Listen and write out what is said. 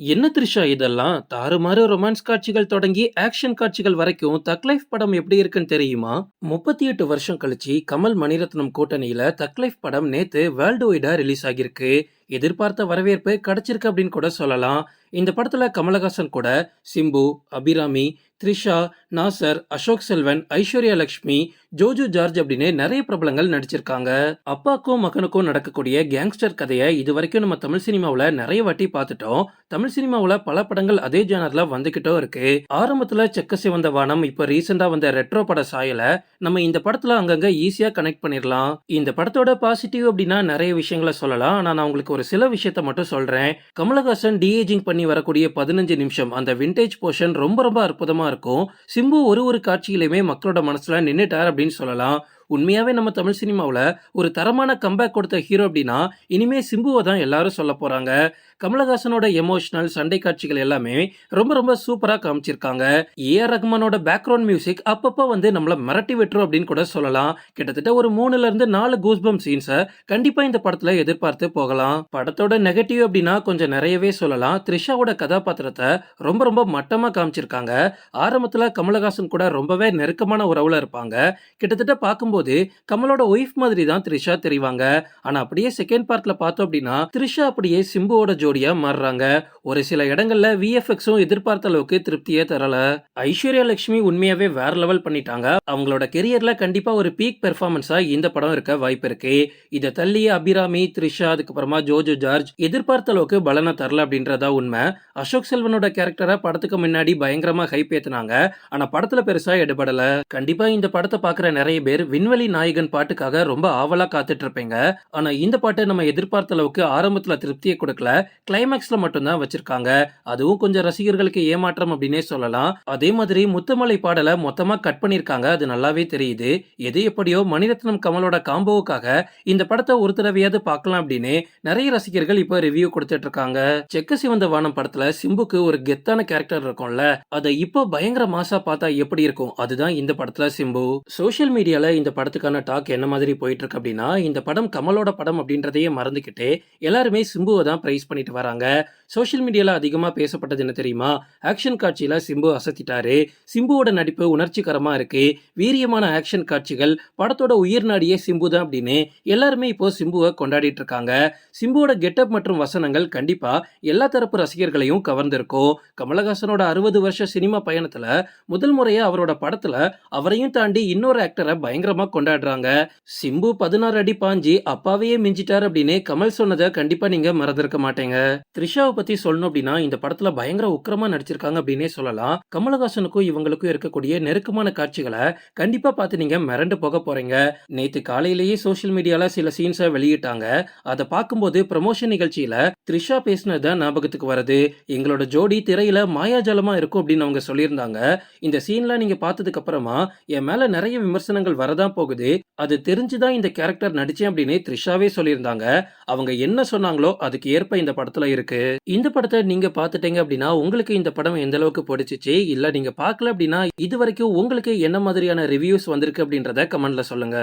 என்ன த்ரிஷா இதெல்லாம்? தாறுமாறு ரொமான்ஸ் காட்சிகள் தொடங்கி ஆக்ஷன் காட்சிகள் வரைக்கும் தக் லைஃப் படம் எப்படி இருக்குன்னு தெரியுமா? 38 வருஷம் கழிச்சு கமல் மணிரத்னம் கூட்டணியில தக் லைஃப் படம் நேத்து வேர்ல்டு வைடா ரிலீஸ் ஆகியிருக்கு. எதிர்பார்த்த வரவேற்பு கிடைச்சிருக்கு அப்படின்னு கூட சொல்லலாம். இந்த படத்துல கமலஹாசன் கூட சிம்பு, அபிராமி, த்ரிஷா, நாசர், அசோக் செல்வன், ஐஸ்வர்யா லட்சுமி, ஜோஜு ஜார்ஜ் அப்படின்னு நிறைய பிரபலங்கள் நடிச்சிருக்காங்க. அப்பாக்கும் மகனுக்கும் நடக்கக்கூடிய கேங்ஸ்டர் கதையை இது வரைக்கும் நம்ம தமிழ் சினிமாவில் நிறைய வாட்டி பார்த்துட்டோம். தமிழ் சினிமாவில் பல படங்கள் அதே ஜானர்ல வந்துகிட்டும் இருக்கு. ஆரம்பத்துல செக்க சிவந்த வானம் இப்ப ரீசெண்டா வந்த ரெட்ரோ பட சாயல நம்ம இந்த படத்துல அங்கங்க ஈஸியா கனெக்ட் பண்ணிடலாம் இந்த படத்தோட பாசிட்டிவ் அப்படின்னா நிறைய விஷயங்கள சொல்லலாம். ஆனா நான் உங்களுக்கு ஒரு சில விஷயத்த மட்டும் சொல்றேன். கமலஹாசன் டிஏஜிங் பண்ணி வரக்கூடிய 15 நிமிஷம் அந்த விண்டேஜ் போர்ஷன் ரொம்ப ரொம்ப அற்புதமா இருக்கும். சிம்பு ஒரு ஒரு காட்சியிலுமே மக்களோட மனசுல நின்னுட்டார் அப்படின்னு சொல்லலாம். உண்மையாகவே நம்ம தமிழ் சினிமாவில் ஒரு தரமான கம்பேக் கொடுத்த ஹீரோ அப்படின்னா இனிமே சிம்புவை தான் எல்லாரும் சொல்லப் போகிறாங்க கமலஹாசனோட எமோஷனல் சண்டை காட்சிகள் எல்லாமே ரொம்ப ரொம்ப சூப்பராக காமிச்சிருக்காங்க. ஏ ஆர் ரஹ்மானோட பேக்ரவுண்ட் மியூசிக் அப்பப்போ வந்து நம்மளை மிரட்டி விட்டுரும் அப்படின்னு கூட சொல்லலாம். கிட்டத்தட்ட ஒரு மூணுலேருந்து நாலு கூஸ்பம் சீன்ஸை கண்டிப்பாக இந்த படத்தில் எதிர்பார்த்து போகலாம். படத்தோட நெகட்டிவ் அப்படின்னா கொஞ்சம் நிறையவே சொல்லலாம். த்ரிஷாவோட கதாபாத்திரத்தை ரொம்ப ரொம்ப மட்டமாக காமிச்சிருக்காங்க. ஆரம்பத்தில் கமலஹாசன் கூட ரொம்பவே நெருக்கமான உறவில் இருப்பாங்க. கிட்டத்தட்ட பார்க்கும்போது கமலோட ஒய்ஃப் மாதிரி தான் த்ரிஷா தெரிவாங்க. ஆனா அப்படியே செகண்ட் பார்ட்ல பார்த்தோம் அப்படின்னா த்ரிஷா அப்படியே சிம்புவோட ஜோடியா மாறுறாங்க. ஒரு சில இடங்கள்ல விஎஃப்எக்ஸும் எதிர்பார்த்த அளவுக்கு திருப்தியே தரல. ஐஸ்வர்யா லட்சுமி உண்மையாவே வேற லெவல் பண்ணிட்டாங்க. அவங்களோட கெரியர்ல கண்டிப்பா ஒரு பீக் பெர்ஃபார்மன்ஸா இந்த படம் இருக்க வாய்ப்பு இருக்கு. இத தள்ளி அபிராமி, த்ரிஷா அதுக்கப்புறமா ஜோஜு ஜார்ஜ் எதிர்பார்த்த அளவுக்கு பலனை தரல அப்படின்றதா உண்மை. அசோக் செல்வனோட கேரக்டரை படத்துக்கு முன்னாடி பயங்கரமா ஹைப் ஏத்துனாங்க. ஆனா படத்துல பெருசா எடுபடல. கண்டிப்பா இந்த படத்தை பாக்குற நிறைய பேர் விண்வெளி நாயகன் பாட்டுக்காக ரொம்ப ஆவலா காத்துட்டு இருப்பீங்க. ஆனா இந்த பாட்டு நம்ம எதிர்பார்த்த அளவுக்கு ஆரம்பத்துல திருப்தியை கொடுக்கல. கிளைமேக்ஸ்ல மட்டும் தான் வச்சிருக்காங்க. அதுவும் கொஞ்சம் ரசிகர்களுக்கு ஏமாற்றம் அப்படின்னே சொல்லலாம். அதே மாதிரி முத்துமலை பாடல மொத்தமா கட் பண்ணிருக்காங்க. அது நல்லாவே தெரியுது. எது எப்படியோ மணிரத்னம் கமலோட காம்போவுக்காக இந்த படத்தை ஒரு தடவையாவது பார்க்கலாம் அப்படின்னு நிறைய ரசிகர்கள் இப்ப ரிவ்யூ கொடுத்துட்டு இருக்காங்க. செக்க சிவந்த வானம் படத்துல சிம்புக்கு ஒரு கெத்தான கேரக்டர் இருக்கும்ல அத இப்போ பயங்கர மாசா பார்த்தா எப்படி இருக்கும் அதுதான் இந்த படத்துல சிம்பு. சோசியல் மீடியால இந்த படத்துக்கான டாக் என்ன மாதிரி போயிட்டு இருக்கு அப்படின்னா இந்த படம் கமலோட படம் அப்படின்றதையே மறந்துக்கிட்டு எல்லாருமே சிம்புவை தான் ப்ரைஸ் பண்ணிட்டு வராங்க. சோஷியல் மீடியாவில் அதிகமாக பேசப்பட்டது என்ன தெரியுமா? ஆக்ஷன் காட்சியில் சிம்பு அசத்திட்டாரு. சிம்புவோட நடிப்பு உணர்ச்சிகரமாக இருக்கு. வீரியமான ஆக்ஷன் காட்சிகள் படத்தோட உயிர் நாடியே சிம்பு தான் அப்படின்னு எல்லாருமே இப்போ சிம்புவை கொண்டாடிட்டு இருக்காங்க. சிம்புவோட கெட்டப் மற்றும் வசனங்கள் கண்டிப்பாக எல்லா தரப்பு ரசிகர்களையும் கவர்ந்திருக்கும். கமலஹாசனோட 60 வருஷ சினிமா பயணத்தில் முதல் முறையாக அவரோட படத்தில் அவரையும் தாண்டி இன்னொரு ஆக்டரை பயங்கரமாக பயங்கரமா கொண்டாடுறாங்க. சிம்பு 16 அடி பாஞ்சி அப்பாவையே மிஞ்சிட்டார் அப்படின்னு கமல் சொன்னதை கண்டிப்பா நீங்க மறந்துருக்க மாட்டேங்க த்ரிஷாவை பத்தி சொல்லணும் அப்படின்னா இந்த படத்துல பயங்கர உக்கிரமா நடிச்சிருக்காங்க அப்படின்னே சொல்லலாம். கமலஹாசனுக்கும் இவங்களுக்கும் இருக்கக்கூடிய நெருக்கமான காட்சிகளை கண்டிப்பா பார்த்து நீங்க மிரண்டு போக போறீங்க. நேத்து காலையிலேயே சோசியல் மீடியால சில சீன்ஸை வெளியிட்டாங்க. அதை பார்க்கும்போது ப்ரமோஷன் நிகழ்ச்சியில த்ரிஷா பேசினது தான் ஞாபகத்துக்கு வருது. எங்களோட ஜோடி திரையில மாயாஜாலமா இருக்கும் அப்படின்னு அவங்க சொல்லியிருந்தாங்க. இந்த சீன்லாம் நீங்க பார்த்ததுக்கு அப்புறமா என் மேல நிறைய விமர்சனங்கள் வரதான் போகுது. அது தெரிஞ்சுதான் இந்த கேரக்டர் நடிச்சேன் அப்படின்னு த்ரிஷாவே சொல்லியிருந்தாங்க. அவங்க என்ன சொன்னாங்களோ அதுக்கு ஏற்ப இந்த படத்துல இருக்கு. இந்த படத்தை நீங்க பாத்துட்டீங்க அப்படின்னா உங்களுக்கு இந்த படம் எந்த அளவுக்கு பிடிச்சிச்சு இல்ல நீங்க பார்க்கல அப்படின்னா இது வரைக்கும் உங்களுக்கு என்ன மாதிரியான ரிவ்யூஸ் வந்திருக்கு அப்படின்றத கமெண்ட்ல சொல்லுங்க.